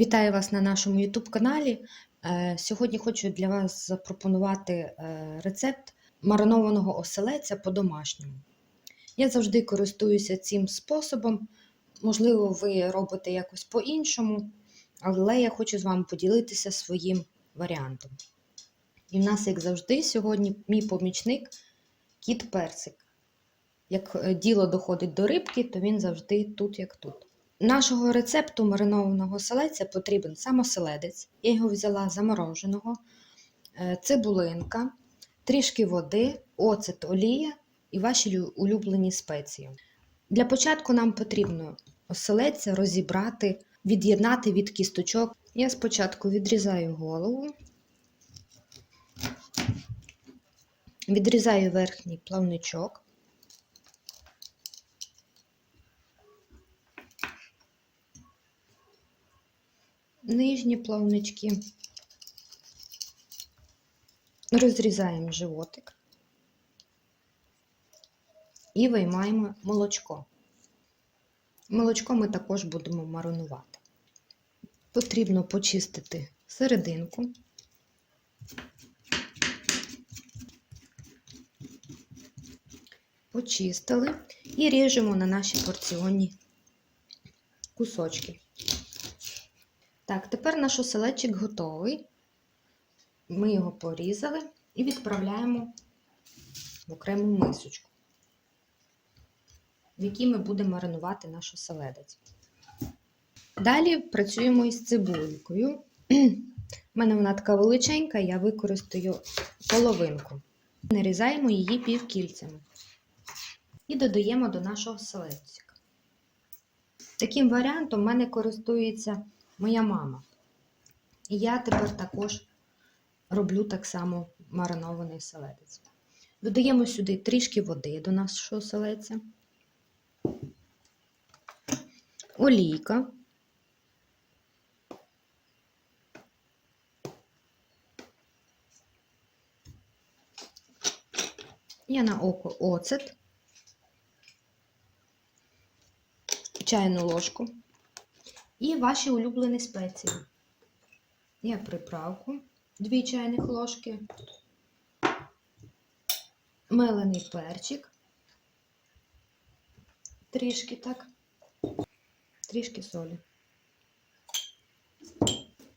Вітаю вас на нашому YouTube каналі. Е, Сьогодні хочу для вас запропонувати е, рецепт маринованого оселеця по-домашньому. Я завжди користуюся цим способом. Можливо, ви робите якось по-іншому, але я хочу з вами поділитися своїм варіантом. І в нас, як завжди, сьогодні мій помічник кіт Персик. Як е, діло доходить до рибки, то він завжди тут, як тут. Нашого рецепту маринованого селеця потрібен самоселедець. Я його взяла замороженого, е, цибулинка, трішки води, оцет, олія і ваші улюблені спеції. Для початку нам потрібно оселедця розібрати, від'єднати від кісточок. Я спочатку відрізаю голову, відрізаю верхній плавничок. Нижні плавнички. Розрізаємо животик і виймаємо молочко. Молочко ми також будемо маринувати. Потрібно почистити серединку. Почистили і ріжемо на наші порціонні кусочки. Так, тепер наш оселедчик готовий. Ми його порізали і відправляємо в окрему мисочку, в якій ми будемо маринувати наш оселедець. Далі працюємо із цибулькою. У мене вона така величенька, я використаю половинку. Нарізаємо її півкільцями і додаємо до нашого оселедцика. Таким варіантом в мене користується моя мама. І я тепер також роблю так само маринований селедець. Додаємо сюди трішки води до нашого селедця, олійка. Я на око оцет, чайну ложку і ваші улюблені спеції. Я приправку 2 чайних ложки, мелений перчик, трішки так, трішки солі.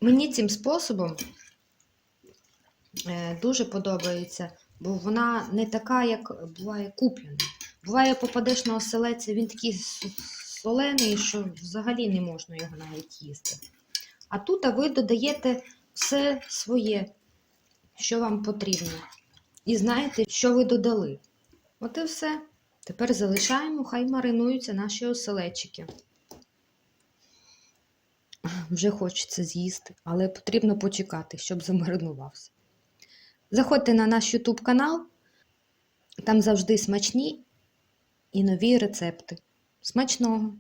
Мені цим способом е, дуже подобається, бо вона не така, як буває куплена. Буває, попадеш на оселеця, він такий солений, що взагалі не можна його навіть їсти. А тут а ви додаєте все своє, що вам потрібно. І знаєте, що ви додали. От і все. Тепер залишаємо, хай маринуються наші оселедчики. Вже хочеться з'їсти, але потрібно почекати, щоб замаринувався. Заходьте на наш YouTube канал, там завжди смачні і нові рецепти. Смачного!